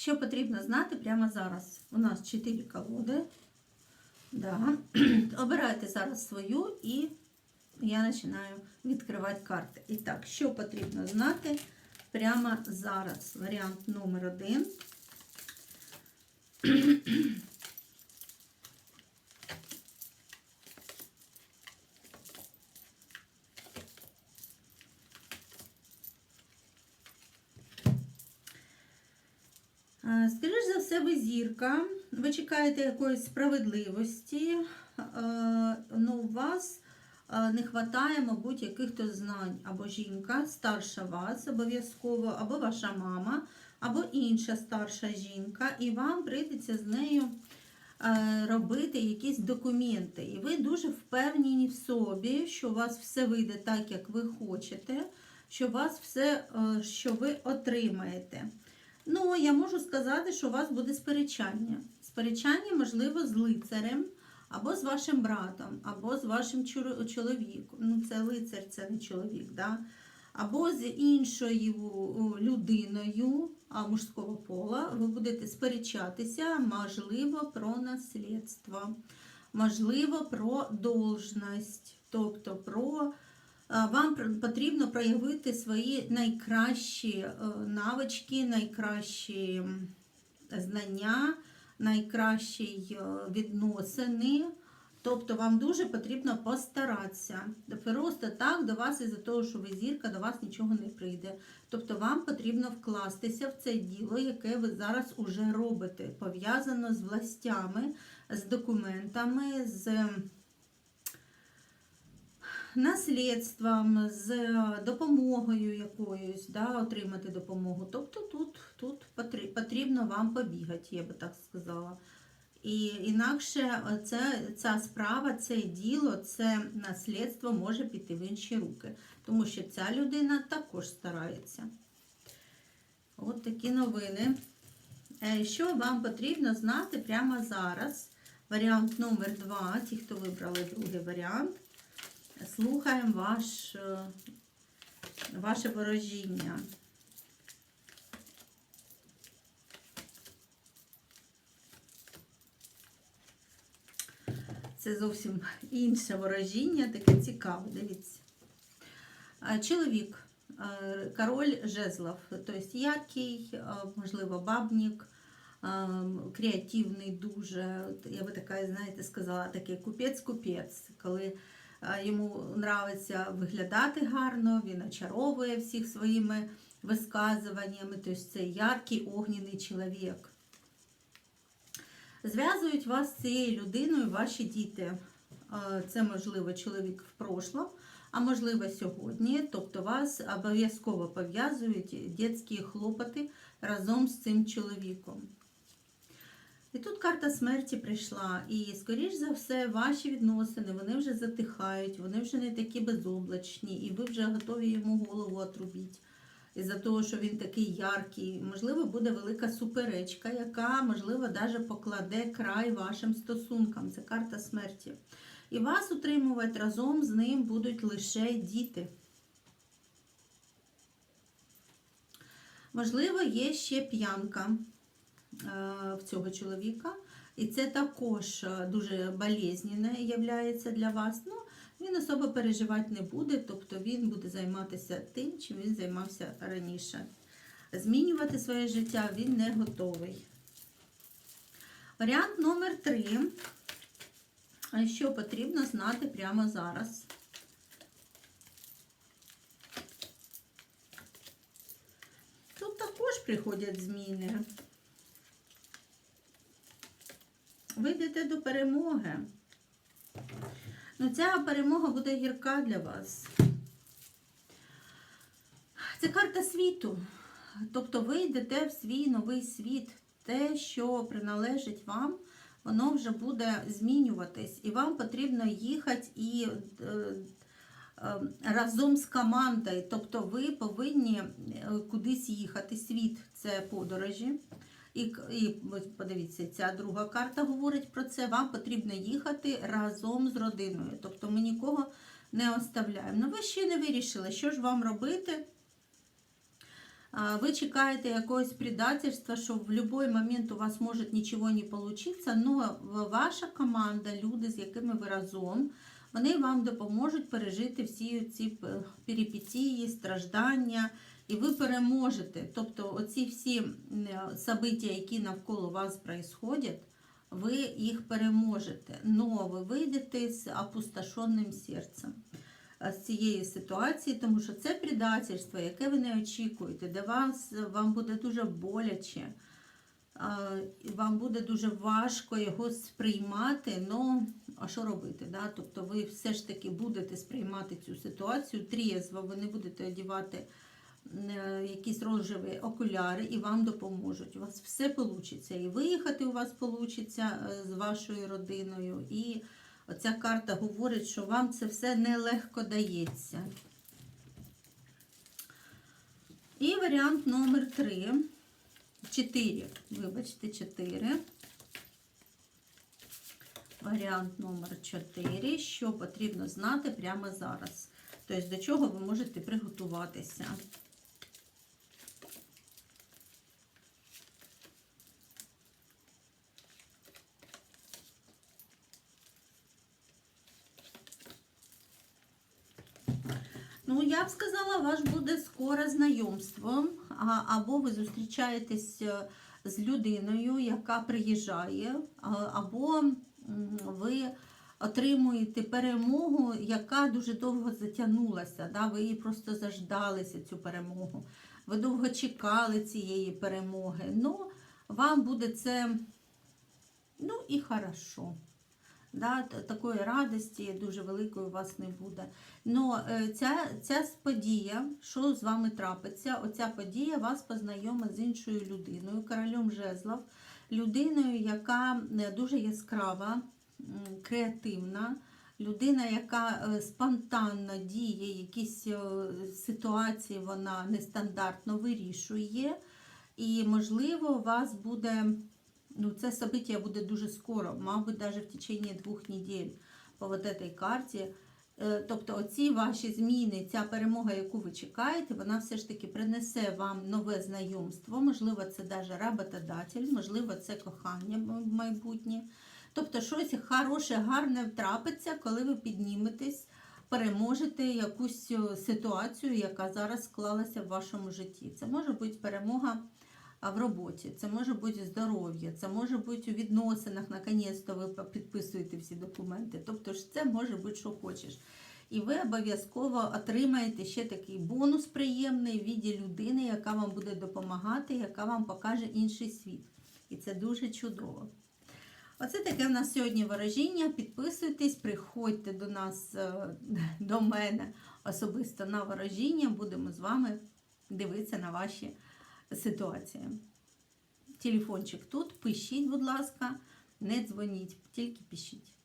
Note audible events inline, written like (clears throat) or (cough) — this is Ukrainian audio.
Що потрібно знати прямо зараз? У нас 4 колоди. Да. (clears throat) Обирайте зараз свою і я починаю відкривати карти. І так, що потрібно знати прямо зараз? Варіант номер один. (clears throat) Скоріш за все, ви зірка, ви чекаєте якоїсь справедливості, е, ну у вас е, не вистачає, мабуть, яких-то знань. Або жінка старша вас обов'язково, або ваша мама, або інша старша жінка, і вам прийдеться з нею е, робити якісь документи. І ви дуже впевнені в собі, що у вас все вийде так, як ви хочете, що у вас все, е, що ви отримаєте. Ну, я можу сказати, що у вас буде сперечання. Сперечання, можливо, з лицарем, або з вашим братом, або з вашим чоловіком. Ну, це лицар, це не чоловік, да? або з іншою людиною а, мужського пола. Ви будете сперечатися, можливо, про наслідство, можливо, про должність, тобто про. А, Вам потрібно проявити свої найкращі е, навички, найкращі знання, найкращі е, відносини. Тобто вам дуже потрібно постаратися. Просто так до вас, із-за того, що ви зірка, до вас нічого не прийде. Тобто вам потрібно вкластися в це діло, яке ви зараз уже робите, пов'язано з властями, з документами, з наслідством, з е, допомогою якоюсь, да, отримати допомогу. Тобто тут, тут потрібно вам побігати, я би так сказала. І інакше це, ця справа, це діло, це наслідство може піти в інші руки, тому що ця людина також старається. От такі новини. Е, Що вам потрібно знати прямо зараз? Варіант номер два, ті, хто вибрали другий варіант. Слухаємо ваш, е, ваше ворожіння. Це зовсім інше ворожіння, таке цікаве, дивіться. Чоловік, е, король жезлов, тобто яркий, е, можливо, бабник, е, креативний дуже. Я би така, знаєте, сказала, такий купець-купець, коли е, йому нравиться виглядати гарно, він очаровує всіх своїми висказуваннями, тобто це яркий огняний чоловік. Зв'язують вас з цією людиною ваші діти. Е, Це, можливо, чоловік в прошлом, а можливо, сьогодні. Тобто вас обов'язково пов'язують дитячі хлопоти разом з цим чоловіком. І тут карта смерті прийшла, і, скоріш за все, ваші відносини вони вже затихають, вони вже не такі безоблачні, і ви вже готові йому голову отрубити із-за того, що він такий яркий. Можливо, буде велика суперечка, яка, можливо, навіть покладе край вашим стосункам. Це карта смерті. І вас утримувати разом з ним будуть лише діти. Можливо, є ще п'янка в цього чоловіка. І це також е, дуже болезненне являється для вас. Ну, він особо переживати не буде, тобто він буде займатися тим, чим він займався раніше. Змінювати своє життя він не готовий. Варіант номер три. Що потрібно знати прямо зараз? Тут також приходять зміни. Ви до перемоги. Ну, ця перемога буде гірка для вас. Це карта світу. Тобто ви йдете в свій новий світ. Те, що приналежить вам, воно вже буде змінюватись. І вам потрібно їхати і е, е, разом з командою. Тобто ви повинні е, кудись їхати. Світ це подорожі. І, і подивіться, ця друга карта говорить про це. Вам потрібно їхати разом з родиною. Тобто ми нікого не оставляємо. Ну, ви ще не вирішили, що ж вам робити. Ви чекаєте якогось предательства, що в будь-який момент у вас може нічого не получиться, але ваша команда, люди, з якими ви разом, вони вам допоможуть пережити всі ці е, перипетії, страждання, і ви переможете. Тобто, оці всі е, события, які навколо вас происходять, ви їх переможете. Но ви вийдете з опустошеним серцем е, з цієї ситуації, тому що це предательство, яке ви не очікуєте, де вас, вам буде дуже боляче, вам буде дуже важко його сприймати. Ну, а що робити? Да? Тобто ви все ж таки будете сприймати цю ситуацію трезво, ви не будете одягати е, якісь рожеві окуляри і вам допоможуть. У вас все вийде. І виїхати у вас вийде з вашою родиною. І оця карта говорить, що вам це все нелегко дається. І варіант номер 3. 4. Вибачте, 4. Варіант номер 4. Що потрібно знати прямо зараз. Тобто, до чого ви можете приготуватися. Ну, я б сказала, ваш буде скоре знайомство, або ви зустрічаєтесь е, з людиною, яка приїжджає, або ви отримуєте перемогу, яка дуже довго затягнулася. Да? Ви її просто заждалися, цю перемогу. Ви довго чекали цієї перемоги. Ну, вам буде це, ну і хорошо. Да, такої радості дуже великої у вас не буде. Но е, ця, ця подія, що з вами трапиться, оця подія вас познайомить з іншою людиною, королем жезлов, людиною, яка е, дуже яскрава, креативна, людина, яка е, спонтанно діє, якісь ситуації вона нестандартно вирішує. І, можливо, у вас буде Ну, це событие буде дуже скоро, мабуть, навіть в течение двох неділь по вот этой карті. Е, Тобто оці ваші зміни, ця перемога, яку ви чекаєте, вона все ж таки принесе вам нове знайомство. Можливо, це навіть роботодатель, можливо, це кохання в майбутнє. Тобто щось хороше, гарне трапиться, коли ви підніметесь, переможете якусь е, ситуацію, яка зараз склалася в вашому житті. Це може бути перемога в роботі, це може бути здоров'я, це може бути у відносинах, наконець-то ви підписуєте всі документи. Тобто ж це може бути, що хочеш. І ви обов'язково отримаєте ще такий бонус приємний в віді людини, яка вам буде допомагати, яка вам покаже інший світ. І це дуже чудово. Оце таке в нас сьогодні ворожіння. Підписуйтесь, приходьте до нас, е, до мене особисто на ворожіння. Будемо з вами дивитися на ваші ситуації. Телефончик тут, пишіть, будь ласка, не дзвоніть, тільки пишіть.